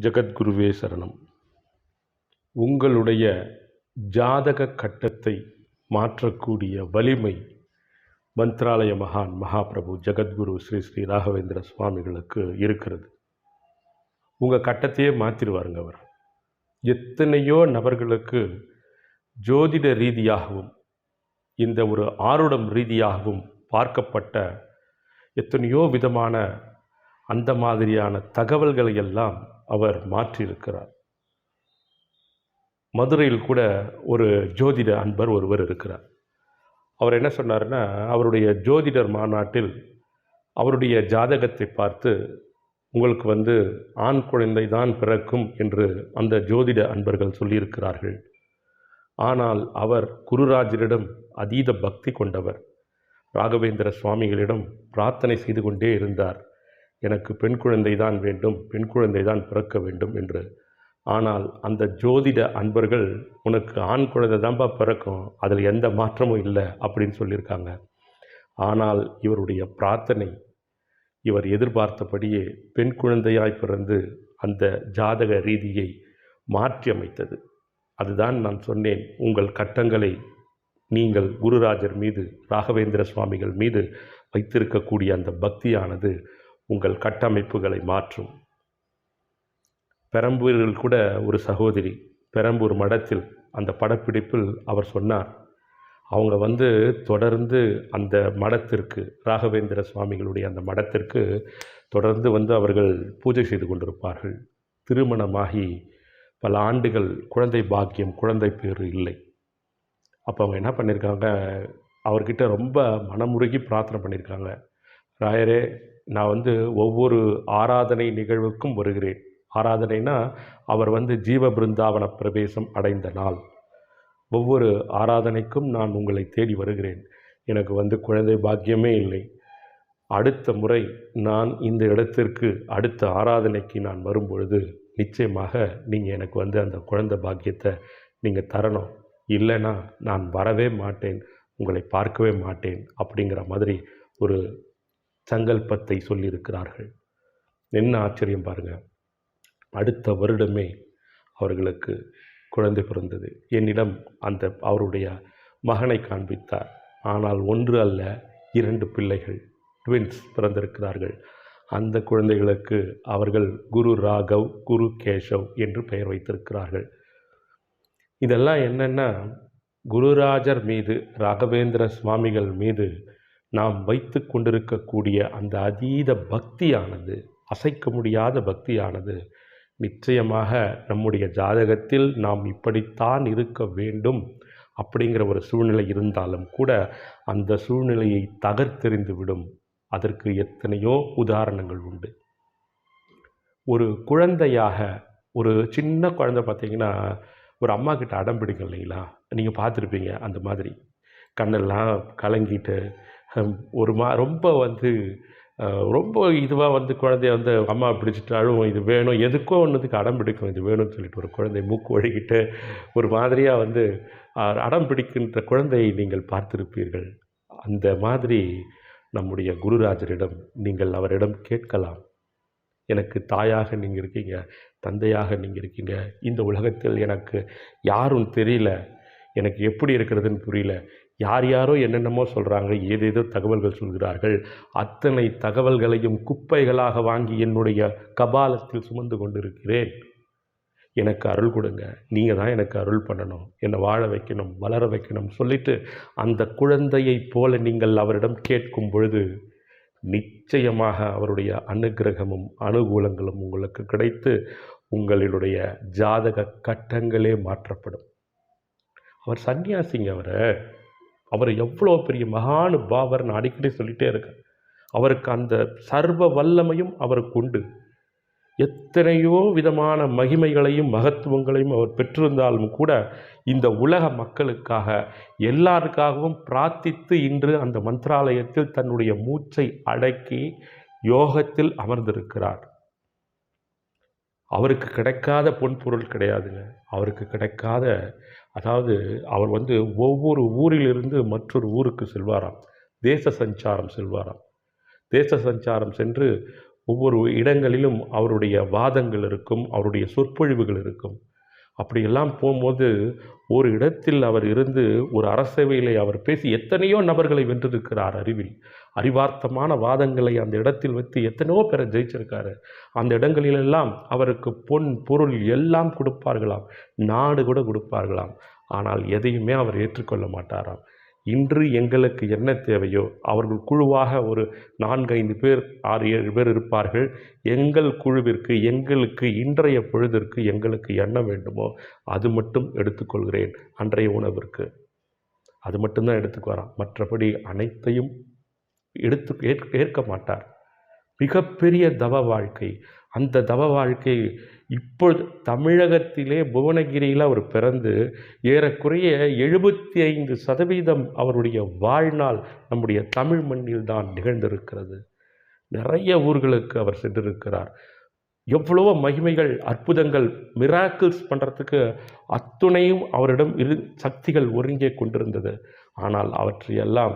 ஜெகத்குருவே சரணம். உங்களுடைய ஜாதக கட்டத்தை மாற்றக்கூடிய வலிமை மந்த்ராலய மகான் மகாபிரபு ஜெகத்குரு ஸ்ரீ ஸ்ரீ ராகவேந்திர சுவாமிகளுக்கு இருக்கிறது. உங்கள் கட்டத்தையே மாற்றிடுவாருங்க அவர். எத்தனையோ நபர்களுக்கு ஜோதிட ரீதியாகவும் இந்த ஒரு ஆருடம் ரீதியாகவும் பார்க்கப்பட்ட எத்தனையோ விதமான அந்த மாதிரியான தகவல்களை எல்லாம் அவர் மாற்றியிருக்கிறார். மதுரையில் கூட ஒரு ஜோதிட அன்பர் ஒருவர் இருக்கிறார். அவர் என்ன சொன்னார்னா அவருடைய ஜோதிடர் மாநாட்டில் அவருடைய ஜாதகத்தை பார்த்து உங்களுக்கு வந்து ஆண் குழந்தை தான் பிறக்கும் என்று அந்த ஜோதிட அன்பர்கள் சொல்லியிருக்கிறார்கள். ஆனால் அவர் குருராஜரிடம் அதீத பக்தி கொண்டவர். ராகவேந்திர சுவாமிகளிடம் பிரார்த்தனை செய்து கொண்டே இருந்தார். எனக்கு பெண் குழந்தை தான் வேண்டும் பெண் குழந்தை தான் பிறக்க வேண்டும் என்று. ஆனால் அந்த ஜோதிட அன்பர்கள் உனக்கு ஆண் குழந்தை தான்ப்பா பிறக்கும் அதில் எந்த மாற்றமும் இல்லை அப்படின்னு சொல்லியிருக்காங்க. ஆனால் இவருடைய பிரார்த்தனை இவர் எதிர்பார்த்தபடியே பெண் குழந்தையாய் பிறந்து அந்த ஜாதக ரீதியை மாற்றியமைத்தது. அதுதான் நான் சொன்னேன் உங்கள் கட்டங்களை நீங்கள் குருராஜர் மீது ராகவேந்திர சுவாமிகள் மீது வைத்திருக்கக்கூடிய அந்த பக்தியானது உங்கள் கட்டமைப்புகளை மாற்றும். பெரம்பூரில் கூட ஒரு சகோதரி பெரம்பூர் மடத்தில் அந்த படப்பிடிப்பில் அவர் சொன்னார் அவங்க வந்து தொடர்ந்து அந்த மடத்திற்கு ராகவேந்திர சுவாமிகளுடைய அந்த மடத்திற்கு தொடர்ந்து வந்து அவர்கள் பூஜை செய்து கொண்டிருப்பார்கள். திருமணமாகி பல ஆண்டுகள் குழந்தை பாக்கியம் குழந்தை பேர் இல்லை. அப்போ அவங்க என்ன பண்ணியிருக்காங்க அவர்கிட்ட ரொம்ப மனமுருகி பிரார்த்தனை பண்ணியிருக்காங்க ராயரே நான் வந்து ஒவ்வொரு ஆராதனை நிகழ்வுக்கும் வருகிறேன். ஆராதனைனா அவர் வந்து ஜீவ பிருந்தாவன பிரவேசம் அடைந்த நாள். ஒவ்வொரு ஆராதனைக்கும் நான் உங்களை தேடி வருகிறேன். எனக்கு வந்து குழந்தை பாக்கியமே இல்லை. அடுத்த முறை நான் இந்த இடத்திற்கு அடுத்த ஆராதனைக்கு நான் வரும்பொழுது நிச்சயமாக நீங்கள் எனக்கு வந்து அந்த குழந்தை பாக்கியத்தை நீங்கள் தரணும். இல்லைன்னா நான் வரவே மாட்டேன். உங்களை பார்க்கவே மாட்டேன். அப்படிங்கிற மாதிரி ஒரு சங்கல்பத்தை சொல்லியிருக்கிறார்கள். என்ன ஆச்சரியம் பாருங்கள் அடுத்த வருடமே அவர்களுக்கு குழந்தை பிறந்தது. என்னிடம் அந்த அவருடைய மகனை காண்பித்தார். ஆனால் ஒன்று அல்ல இரண்டு பிள்ளைகள் ட்வின்ஸ் பிறந்திருக்கிறார்கள். அந்த குழந்தைகளுக்கு அவர்கள் குரு ராகவ் குரு கேஷவ் என்று பெயர் வைத்திருக்கிறார்கள். இதெல்லாம் என்னென்னா குருராஜர் மீது ராகவேந்திர சுவாமிகள் மீது நாம் வைத்து கொண்டிருக்கக்கூடிய அந்த அதீத பக்தியானது அசைக்க முடியாத பக்தியானது நிச்சயமாக நம்முடைய ஜாதகத்தில் நாம் இப்படித்தான் இருக்க வேண்டும் அப்படிங்கிற ஒரு சூழ்நிலை இருந்தாலும் கூட அந்த சூழ்நிலையை தகர்த்தெறிந்து விடும். அதற்கு எத்தனையோ உதாரணங்கள் உண்டு. ஒரு குழந்தையாக ஒரு சின்ன குழந்தை பார்த்தீங்கன்னா ஒரு அம்மா கிட்ட அடம் பிடிக்கும் இல்லைங்களா? நீங்கள் பார்த்துருப்பீங்க அந்த மாதிரி. கண்ணெல்லாம் கலங்கிட்டு ஒரு மா ரொம்ப வந்து ரொம்ப இதுவாக வந்து குழந்தைய வந்து அம்மா பிடிச்சிட்டு இது வேணும் எதுக்கோ ஒன்றுத்துக்கு அடம் பிடிக்கும் இது வேணும்னு சொல்லிட்டு ஒரு குழந்தை மூக்கு ஒழுகிட்டு ஒரு மாதிரியாக வந்து அடம் பிடிக்கின்ற குழந்தையை நீங்கள் பார்த்திருப்பீர்கள். அந்த மாதிரி நம்முடைய குருராஜரிடம் நீங்கள் அவரிடம் கேட்கலாம். எனக்கு தாயாக நீங்கள் இருக்கீங்க தந்தையாக நீங்கள் இருக்கீங்க இந்த உலகத்தில் எனக்கு யாரும் தெரியல எனக்கு எப்படி இருக்கிறதுன்னு புரியல யார் யாரோ என்னென்னமோ சொல்கிறாங்க ஏதேதோ தகவல்கள் சொல்கிறார்கள். அத்தனை தகவல்களையும் குப்பைகளாக வாங்கி என்னுடைய கபாலத்தில் சுமந்து கொண்டிருக்கிறேன். எனக்கு அருள் கொடுங்க. நீங்கள் தான் எனக்கு அருள் பண்ணணும். என்னை வாழ வைக்கணும் வளர வைக்கணும் சொல்லிட்டு அந்த குழந்தையைப் போல நீங்கள் அவரிடம் கேட்கும் பொழுது நிச்சயமாக அவருடைய அனுகிரகமும் அனுகூலங்களும் உங்களுக்கு கிடைத்து உங்களுடைய ஜாதக கட்டங்களே மாற்றப்படும். அவர் சன்னியாசிங்க அவரை. அவர் எவ்வளோ பெரிய மகானு பாவர் நான் அடிக்கடி சொல்லிகிட்டே இருக்கேன் அவருக்கு அந்த சர்வ வல்லமையும் அவருக்கு உண்டு. எத்தனையோ விதமான மகிமைகளையும் மகத்துவங்களையும் அவர் பெற்றிருந்தாலும் கூட இந்த உலக மக்களுக்காக எல்லாருக்காகவும் பிரார்த்தித்து இன்று அந்த மந்திராலயத்தில் தன்னுடைய மூச்சை அடக்கி யோகத்தில் அமர்ந்திருக்கிறார். அவருக்கு கிடைக்காத பொன்பொருள் கிடையாதுங்க. அவருக்கு கிடைக்காத அதாவது அவர் வந்து ஒவ்வொரு ஊரிலிருந்து மற்றொரு ஊருக்கு செல்வாராம். தேச சஞ்சாரம் செல்வாராம். தேச சஞ்சாரம் சென்று ஒவ்வொரு இடங்களிலும் அவருடைய வாதங்கள் இருக்கும் அவருடைய சொற்பொழிவுகள் இருக்கும். அப்படியெல்லாம் போகும்போது ஒரு இடத்தில் அவர் இருந்து ஒரு அரசவையிலே அவர் பேசி எத்தனையோ நபர்களை வென்றிருக்கிறார் அறிவில். அறிவார்த்தமான வாதங்களை அந்த இடத்தில் வைத்து எத்தனையோ பேரை ஜெயிச்சிருக்காரு. அந்த இடங்களிலெல்லாம் அவருக்கு பொன் பொருள் எல்லாம் கொடுப்பார்களாம். நாடு கூட கொடுப்பார்களாம். ஆனால் எதையுமே அவர் ஏற்றுக்கொள்ள மாட்டாராம். இன்று எங்களுக்கு என்ன தேவையோ அவர்கள் குழுவாக ஒரு நான்கு ஐந்து பேர் ஆறு ஏழு பேர் இருப்பார்கள். எங்கள் குழுவிற்கு எங்களுக்கு இன்றைய பொழுதிற்கு எங்களுக்கு என்ன வேண்டுமோ அது மட்டும் எடுத்துக்கொள்கிறேன் அன்றைய உணவிற்கு. அது மட்டும்தான் எடுத்துக்குவாராம் மற்றபடி அனைத்தையும் எடுத்து ஏற்க ஏற்க மாட்டார். மிகப்பெரிய தவ வாழ்க்கை. அந்த தவ வாழ்க்கை இப்பொழுது தமிழகத்திலே புவனகிரியில் அவர் பிறந்து ஏறக்குறைய எழுபத்தி ஐந்து சதவீதம் அவருடைய வாழ்நாள் நம்முடைய தமிழ் மண்ணில் தான் நிகழ்ந்திருக்கிறது. நிறைய ஊர்களுக்கு அவர் சென்றிருக்கிறார். எவ்வளவோ மகிமைகள் அற்புதங்கள் மிராக்கிள்ஸ் பண்ணுறதுக்கு அத்துணையும் அவரிடம் இரு சக்திகள் ஒருங்கே கொண்டிருந்தது. ஆனால் அவற்றையெல்லாம்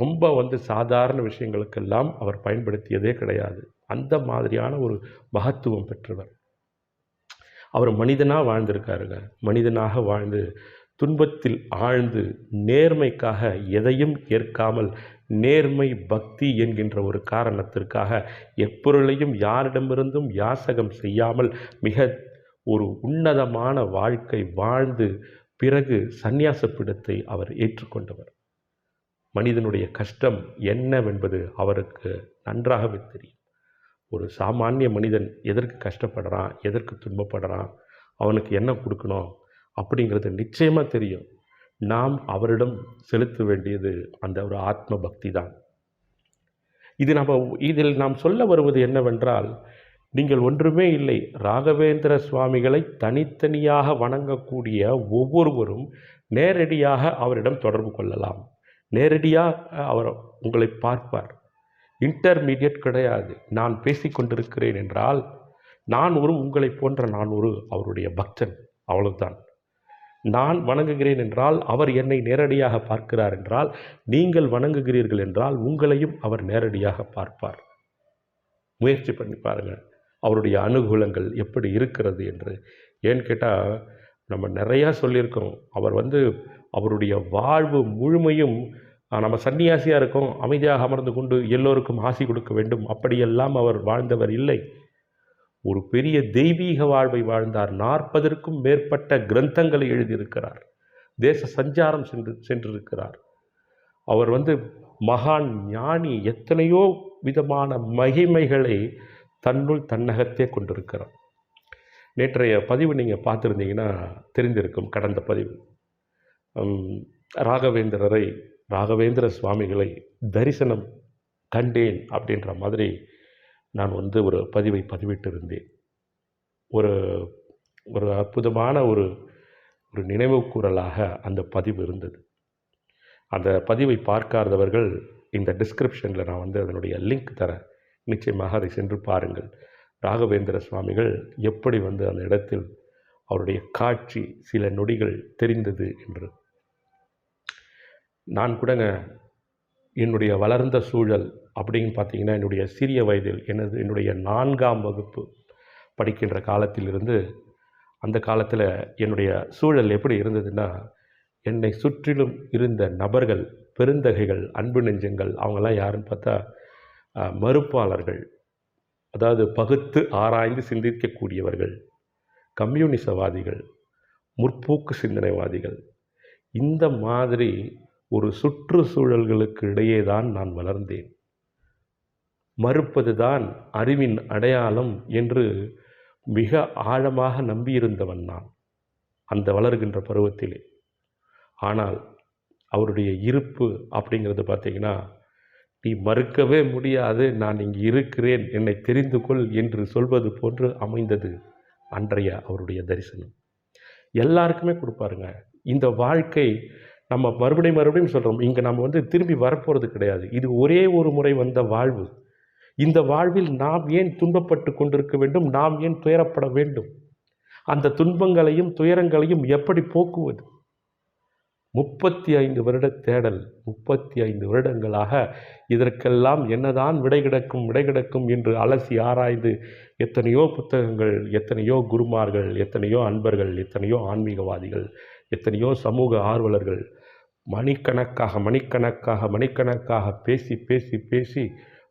ரொம்ப வந்து சாதாரண விஷயங்களுக்கெல்லாம் அவர் பயன்படுத்தியதே கிடையாது. அந்த மாதிரியான ஒரு மகத்துவம் பெற்றவர். அவர் மனிதனாக வாழ்ந்திருக்காருங்க. மனிதனாக வாழ்ந்து துன்பத்தில் ஆழ்ந்து நேர்மைக்காக எதையும் ஏற்காமல் நேர்மை பக்தி என்கின்ற ஒரு காரணத்திற்காக எப்பொருளையும் யாரிடமிருந்தும் யாசகம் செய்யாமல் மிக ஒரு உன்னதமான வாழ்க்கை வாழ்ந்து பிறகு சந்நியாச அவர் ஏற்றுக்கொண்டவர். மனிதனுடைய கஷ்டம் என்னவென்பது அவருக்கு நன்றாகவே தெரியும். ஒரு சாமானிய மனிதன் எதற்கு கஷ்டப்படுறான் எதற்கு துன்பப்படுறான் அவனுக்கு என்ன கொடுக்கணும் அப்படிங்கிறது நிச்சயமாக தெரியும். நாம் அவரிடம் செலுத்த வேண்டியது அந்த ஒரு ஆத்ம பக்தி தான் இது நம்ம இதில் நாம் சொல்ல வருவது என்னவென்றால் நீங்கள் ஒன்றுமே இல்லை ராகவேந்திர சுவாமிகளை தனித்தனியாக வணங்கக்கூடிய ஒவ்வொருவரும் நேரடியாக அவரிடம் தொடர்பு கொள்ளலாம். நேரடியாக அவர் உங்களை பார்ப்பார். இன்டர்மீடியட் கிடையாது. நான் பேசிக்கொண்டிருக்கிறேன் என்றால் நான் ஒரு உங்களைப் போன்ற நான் ஒரு அவருடைய பக்தன். அவ்வளவுதான். நான் வணங்குகிறேன் என்றால் அவர் என்னை நேரடியாக பார்க்கிறார் என்றால் நீங்கள் வணங்குகிறீர்கள் என்றால் உங்களையும் அவர் நேரடியாக பார்ப்பார். முயற்சி பண்ணி பாருங்கள் அவருடைய அனுகூலங்கள் எப்படி இருக்கிறது என்று. ஏன்னு கேட்டால் நம்ம நிறையா சொல்லியிருக்கோம். அவர் வந்து அவருடைய வாழ்வு முழுமையும் நம்ம சன்னியாசியாக இருக்கோம் அமைதியாக அமர்ந்து கொண்டு எல்லோருக்கும் ஆசி கொடுக்க வேண்டும். அப்படியெல்லாம் அவர் வாழ்ந்தவர் இல்லை. ஒரு பெரிய தெய்வீக வாழ்வை வாழ்ந்தார். நாற்பதற்கும் மேற்பட்ட கிரந்தங்களை எழுதியிருக்கிறார். தேச சஞ்சாரம் சென்று சென்றிருக்கிறார். அவர் வந்து மகான் ஞானி எத்தனையோ விதமான மகிமைகளை தன்னுள் தன்னகத்தே கொண்டிருக்கிறார். நேற்றைய பதிவு நீங்கள் பார்த்துருந்தீங்கன்னா தெரிந்திருக்கும் கடந்த பதிவு. ராகவேந்திரரை ராகவேந்திர சுவாமிகளை தரிசனம் கண்டேன் அப்படின்ற மாதிரி நான் வந்து ஒரு பதிவை பதிவிட்டிருந்தேன். ஒரு ஒரு அற்புதமான ஒரு ஒரு நினைவுக்கூறலாக அந்த பதிவு இருந்தது. அந்த பதிவை பார்க்காதவர்கள் இந்த டிஸ்கிரிப்ஷனில் நான் வந்து அதனுடைய லிங்க் தரேன் நிச்சயமாக அதை சென்று பாருங்கள். ராகவேந்திர சுவாமிகள் எப்படி வந்து அந்த இடத்தில் அவருடைய காட்சி சில நொடிகள் தெரிந்தது என்று. நான் கூடங்க என்னுடைய வளர்ந்த சூழல் அப்படின்னு பார்த்தீங்கன்னா என்னுடைய சிறிய வயதில் எனது என்னுடைய நான்காம் வகுப்பு படிக்கின்ற காலத்திலிருந்து அந்த காலத்தில் என்னுடைய சூழல் எப்படி இருந்ததுன்னா என்னை சுற்றிலும் இருந்த நபர்கள் பெருந்தகைகள் அன்பு நெஞ்சங்கள் அவங்கெல்லாம் யாருன்னு பார்த்தா மறுப்பாளர்கள். அதாவது பகுத்து ஆராய்ந்து சிந்திக்கக்கூடியவர்கள். கம்யூனிசவாதிகள். முற்போக்கு சிந்தனைவாதிகள். இந்த மாதிரி ஒரு சுற்றுச்சூழல்களுக்கு இடையே தான் நான் வளர்ந்தேன். மறுப்பது தான் அறிவின் அடையாளம் என்று மிக ஆழமாக நம்பியிருந்தவன் நான் அந்த வளர்கின்ற பருவத்திலே. ஆனால் அவருடைய இருப்பு அப்படிங்கிறது பார்த்தீங்கன்னா நீ மறுக்கவே முடியாது நான் இங்கு இருக்கிறேன் என்னை தெரிந்து கொள் என்று சொல்வது போன்று அமைந்தது அன்றைய அவருடைய தரிசனம். எல்லாருக்குமே கொடுப்பாருங்க. இந்த வாழ்க்கை நம்ம மறுபடியும் மறுபடியும் சொல்கிறோம் இங்கே நம்ம வந்து திரும்பி வரப்போகிறது கிடையாது. இது ஒரே ஒரு முறை வந்த வாழ்வு. இந்த வாழ்வில் நாம் ஏன் துன்பப்பட்டு கொண்டிருக்க வேண்டும்? நாம் ஏன் துயரப்பட வேண்டும்? அந்த துன்பங்களையும் துயரங்களையும் எப்படி போக்குவது? முப்பத்தி ஐந்து வருட தேடல் முப்பத்தி ஐந்து வருடங்களாக இதற்கெல்லாம் என்னதான் விடை கிடக்கும் விடை கிடக்கும் என்று அலசி ஆராய்ந்து எத்தனையோ புத்தகங்கள் எத்தனையோ குருமார்கள் எத்தனையோ அன்பர்கள் எத்தனையோ ஆன்மீகவாதிகள் எத்தனையோ சமூக ஆர்வலர்கள் மணிக்கணக்காக மணிக்கணக்காக மணிக்கணக்காக பேசி பேசி பேசி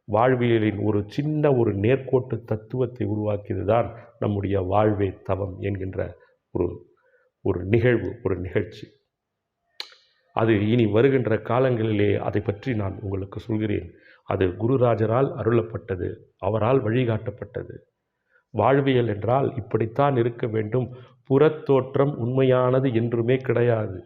வாழ்வியலின் ஒரு சின்ன ஒரு நேர்கோட்டு தத்துவத்தை உருவாக்கியது தான் நம்முடைய வாழ்வே தவம் என்கின்ற ஒரு ஒரு நிகழ்வு ஒரு நிகழ்ச்சி. அது இனி வருகின்ற காலங்களிலே அதை பற்றி நான் உங்களுக்கு சொல்கிறேன். அது குருராஜரால் அருளப்பட்டது அவரால் வழிகாட்டப்பட்டது. வாழ்வியல் என்றால் இப்படித்தான் இருக்க வேண்டும். புறத்தோற்றம் உண்மையானது என்றுமே கிடையாது.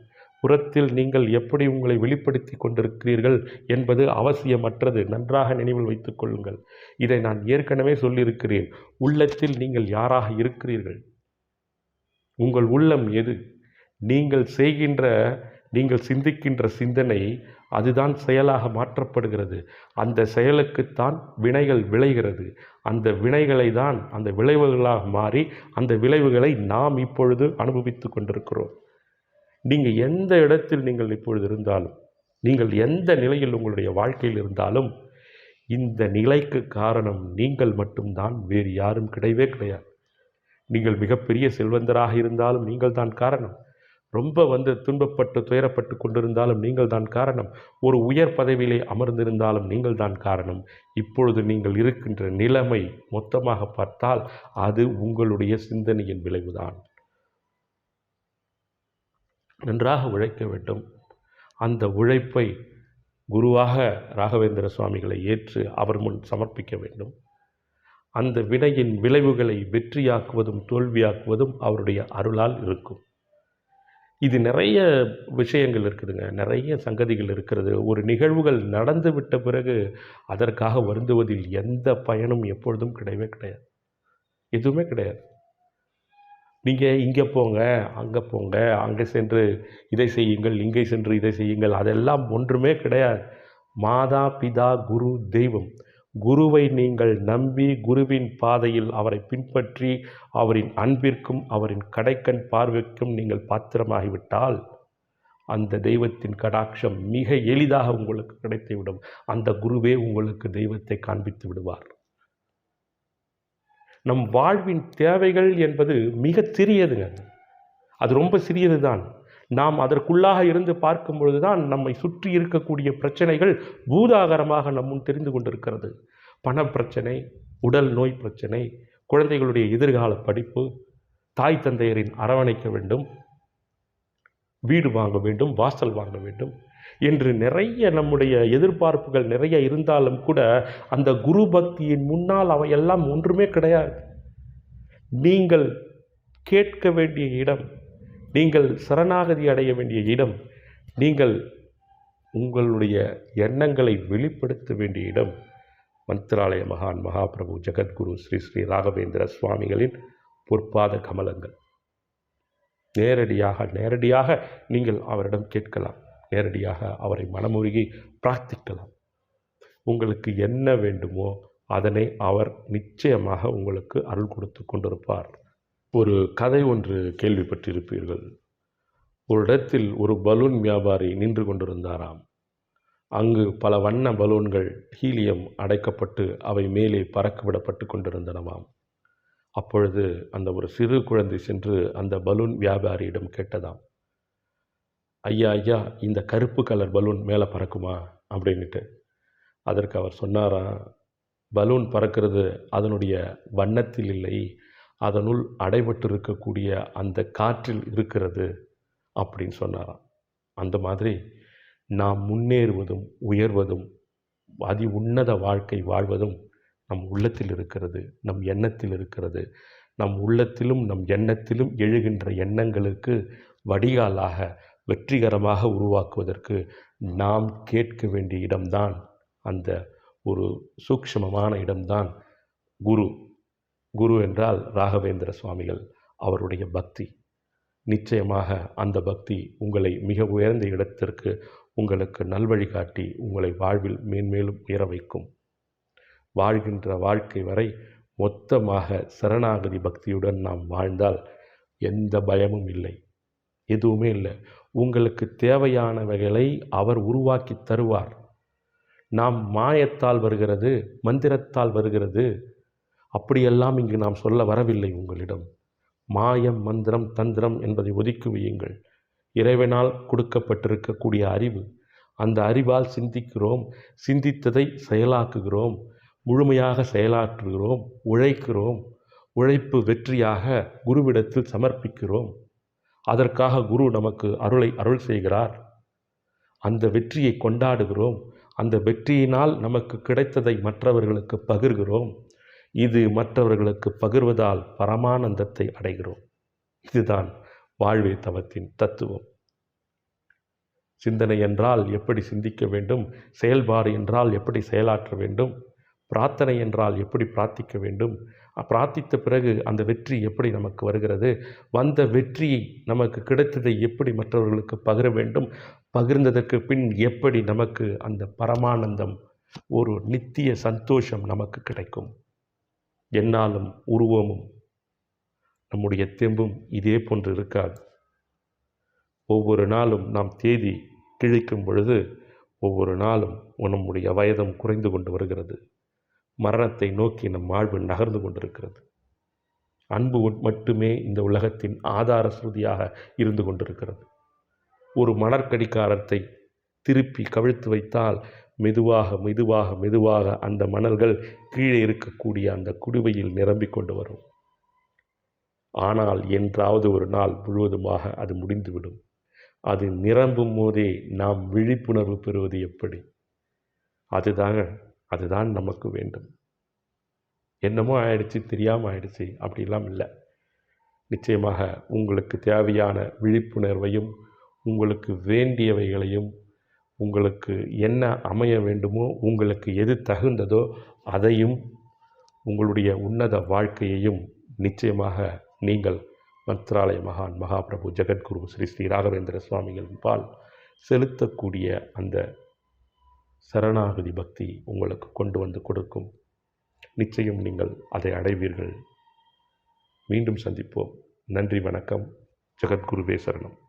புறத்தில் நீங்கள் எப்படி உங்களை வெளிப்படுத்தி கொண்டிருக்கிறீர்கள் என்பது அவசியமற்றது. நன்றாக நினைவில் வைத்துக் கொள்ளுங்கள். இதை நான் ஏற்கனவே சொல்லியிருக்கிறேன். உள்ளத்தில் நீங்கள் யாராக இருக்கிறீர்கள்? உங்கள் உள்ளம் எது? நீங்கள் செய்கின்ற நீங்கள் சிந்திக்கின்ற சிந்தனை அதுதான் செயலாக மாற்றப்படுகிறது. அந்த செயலுக்குத்தான் வினைகள் விளைகிறது. அந்த வினைகளை தான் அந்த விளைவுகளாக மாறி அந்த விளைவுகளை நாம் இப்பொழுது அனுபவித்து கொண்டிருக்கிறோம். நீங்கள் எந்த இடத்தில் நீங்கள் இப்பொழுது இருந்தாலும் நீங்கள் எந்த நிலையில் உங்களுடைய வாழ்க்கையில் இருந்தாலும் இந்த நிலைக்கு காரணம் நீங்கள் மட்டும்தான் வேறு யாரும் கிடையவே கிடையாது. நீங்கள் மிகப்பெரிய செல்வந்தராக இருந்தாலும் நீங்கள் தான் காரணம். ரொம்ப வந்து துன்பப்பட்டு துயரப்பட்டு கொண்டிருந்தாலும் நீங்கள் தான் காரணம். ஒரு உயர் பதவியிலே அமர்ந்திருந்தாலும் நீங்கள் தான் காரணம். இப்பொழுது நீங்கள் இருக்கின்ற நிலைமை மொத்தமாக பார்த்தால் அது உங்களுடைய சிந்தனையின் விளைவுதான். நன்றாக உழைக்க வேண்டும். அந்த உழைப்பை குருவாக ராகவேந்திர சுவாமிகளை ஏற்று அவர் முன் சமர்ப்பிக்க வேண்டும். அந்த வினையின் விளைவுகளை வெற்றியாக்குவதும் தோல்வியாக்குவதும் அவருடைய அருளால் இருக்கும். இது நிறைய விஷயங்கள் இருக்குதுங்க. நிறைய சங்கதிகள் இருக்கிறது. ஒரு நிகழ்வுகள் நடந்து விட்ட பிறகு அதற்காக வருந்துவதில் எந்த பயனும் எப்பொழுதும் கிடையவே கிடையாது. எதுவுமே கிடையாது. நீங்கள் இங்கே போங்க அங்கே போங்க அங்கே சென்று இதை செய்யுங்கள் இங்கே சென்று இதை செய்யுங்கள். அதெல்லாம் ஒன்றுமே கிடையாது. மாதா பிதா குரு தெய்வம். குருவை நீங்கள் நம்பி குருவின் பாதையில் அவரை பின்பற்றி அவரின் அன்பிற்கும் அவரின் கடைக்கண் பார்வைக்கும் நீங்கள் பாத்திரமாகிவிட்டால் அந்த தெய்வத்தின் கடாட்சம் மிக எளிதாக உங்களுக்கு கிடைத்துவிடும். அந்த குருவே உங்களுக்கு தெய்வத்தை காண்பித்து விடுவார். நம் வாழ்வின் தேவைகள் என்பது மிக சிறியதுங்க. அது ரொம்ப சிறியது தான் நாம் அதற்குள்ளாக இருந்து பார்க்கும் பொழுதுதான் நம்மை சுற்றி இருக்கக்கூடிய பிரச்சனைகள் பூதாகரமாக நம் முன் தெரிந்து கொண்டிருக்கிறது. பண பிரச்சனை உடல் நோய் பிரச்சனை குழந்தைகளுடைய எதிர்கால படிப்பு தாய் தந்தையரின் அரவணைக்க வேண்டும் வீடு வாங்க வேண்டும் வாசல் வாங்க வேண்டும் என்று நிறைய நம்முடைய எதிர்பார்ப்புகள் நிறைய இருந்தாலும் கூட அந்த குரு பக்தியின் முன்னால் அவையெல்லாம் ஒன்றுமே கிடையாது. நீங்கள் கேட்க வேண்டிய இடம் நீங்கள் சரணாகதி அடைய வேண்டிய இடம் நீங்கள் உங்களுடைய எண்ணங்களை வெளிப்படுத்த வேண்டிய இடம் மந்திராலய மகான் மகாபிரபு ஜெகத்குரு ஸ்ரீ ஸ்ரீ ராகவேந்திர சுவாமிகளின் பொற்பாத கமலங்கள். நேரடியாக நேரடியாக நீங்கள் அவரிடம் கேட்கலாம். நேரடியாக அவரை மனமுருகி பிரார்த்திக்கலாம். உங்களுக்கு என்ன வேண்டுமோ அதனை அவர் நிச்சயமாக உங்களுக்கு அருள் கொடுத்து கொண்டிருப்பார். ஒரு கதை ஒன்று கேள்விப்பட்டிருப்பீர்கள். ஒரு இடத்தில் ஒரு பலூன் வியாபாரி நின்று கொண்டிருந்தாராம். அங்கு பல வண்ண பலூன்கள் ஹீலியம் அடைக்கப்பட்டு அவை மேலே பறக்க விடப்பட்டு கொண்டிருந்தனவாம். அப்பொழுது அந்த ஒரு சிறு குழந்தை சென்று அந்த பலூன் வியாபாரியிடம் கேட்டதாம். ஐயா ஐயா இந்த கருப்பு கலர் பலூன் மேலே பறக்குமா? அப்படின்ட்டு அதற்கு அவர் சொன்னாராம் பலூன் பறக்கிறது அதனுடைய வண்ணத்தில் இல்லை அதனுள் அடைபட்டு இருக்கக்கூடிய அந்த காற்றில் இருக்கிறது அப்படின்னு சொன்னாராம். அந்த மாதிரி நாம் முன்னேறுவதும் உயர்வதும் அதி உன்னத வாழ்க்கை வாழ்வதும் நம் உள்ளத்தில் இருக்கிறது நம் எண்ணத்தில் இருக்கிறது. நம் உள்ளத்திலும் நம் எண்ணத்திலும் எழுகின்ற எண்ணங்களுக்கு வடிகாலாக வெற்றிகரமாக உருவாக்குவதற்கு நாம் கேட்க வேண்டிய இடம்தான் அந்த ஒரு சூக்ஷ்மமான இடம்தான் குரு. குரு என்றால் ராகவேந்திர சுவாமிகள் அவருடைய பக்தி. நிச்சயமாக அந்த பக்தி உங்களை மிக உயர்ந்த இடத்திற்கு உங்களுக்கு நல்வழி காட்டி உங்களை வாழ்வில் மேன்மேலும் உயர வைக்கும். வாழ்கின்ற வாழ்க்கை வரை மொத்தமாக சரணாகதி பக்தியுடன் நாம் வாழ்ந்தால் எந்த பயமும் இல்லை. எதுவுமே இல்லை. உங்களுக்கு தேவையானவைகளை அவர் உருவாக்கி தருவார். நாம் மாயத்தால் வருகிறது மந்திரத்தால் வருகிறது. அப்படியெல்லாம் இங்கு நாம் சொல்ல வரவில்லை உங்களிடம். மாயம் மந்திரம் தந்திரம் என்பதை ஒதுக்கி வையுங்கள். இறைவனால் கொடுக்கப்பட்டிருக்கக்கூடிய அறிவு அந்த அறிவால் சிந்திக்கிறோம் சிந்தித்ததை செயலாக்குகிறோம் முழுமையாக செயலாற்றுகிறோம் உழைக்கிறோம் உழைப்பு வெற்றியாக குருவிடத்தில் சமர்ப்பிக்கிறோம். அதற்காக குரு நமக்கு அருளை அருள் செய்கிறார். அந்த வெற்றியை கொண்டாடுகிறோம். அந்த வெற்றியினால் நமக்கு கிடைத்ததை மற்றவர்களுக்கு பகிர்கிறோம். இது மற்றவர்களுக்கு பகிர்வதால் பரமானந்தத்தை அடைகிறோம். இதுதான் வாழ்வே தவத்தின் தத்துவம். சிந்தனை என்றால் எப்படி சிந்திக்க வேண்டும்? செயல்பாடு என்றால் எப்படி செயலாற்ற வேண்டும்? பிரார்த்தனை என்றால் எப்படி பிரார்த்திக்க வேண்டும்? பிரார்த்தித்த பிறகு அந்த வெற்றி எப்படி நமக்கு வருகிறது? வந்த வெற்றி நமக்கு கிடைத்ததை எப்படி மற்றவர்களுக்கு பகிர வேண்டும்? பகிர்ந்ததற்கு பின் எப்படி நமக்கு அந்த பரமானந்தம் ஒரு நித்திய சந்தோஷம் நமக்கு கிடைக்கும்? என்னாலும் உருவமும் நம்முடைய தெம்பும் இதே போன்று இருக்காது. ஒவ்வொரு நாளும் நாம் தேதி கிழிக்கும் பொழுது ஒவ்வொரு நாளும் நம்முடைய வயதும் குறைந்து கொண்டு வருகிறது. மரணத்தை நோக்கி நம் வாழ்வு நகர்ந்து கொண்டிருக்கிறது. அன்பு மட்டுமே இந்த உலகத்தின் ஆதார ஸ்ருதியாக இருந்து கொண்டிருக்கிறது. ஒரு மணற்கடிக்காரத்தை திருப்பி கவிழ்த்து வைத்தால் மெதுவாக மெதுவாக மெதுவாக அந்த மணல்கள் கீழே இருக்கக்கூடிய அந்த குடுவையில் நிரம்பிக் கொண்டு வரும். ஆனால் என்றாவது ஒரு நாள் முழுவதுமாக அது முடிந்துவிடும். அது நிரம்பும் போதே நாம் விழிப்புணர்வு பெறுவது எப்படி? அதுதாங்க அதுதான் நமக்கு வேண்டும். என்னமோ ஆயிடுச்சு தெரியாமல் ஆயிடுச்சு அப்படிலாம் இல்லை. நிச்சயமாக உங்களுக்கு தேவையான விழிப்புணர்வையும் உங்களுக்கு வேண்டியவைகளையும் உங்களுக்கு என்ன அமைய வேண்டுமோ உங்களுக்கு எது தகுந்ததோ அதையும் உங்களுடைய உன்னத வாழ்க்கையையும் நிச்சயமாக நீங்கள் மந்த்ராலய மகான் மகாபிரபு ஜெகத்குரு ஸ்ரீ ஸ்ரீ ராகவேந்திர சுவாமிகளின் பால் செலுத்தக்கூடிய அந்த சரணாகதி பக்தி உங்களுக்கு கொண்டு வந்து கொடுக்கும். நிச்சயம் நீங்கள் அதை அடைவீர்கள். மீண்டும் சந்திப்போம். நன்றி வணக்கம். ஜெகத்குருவே சரணம்.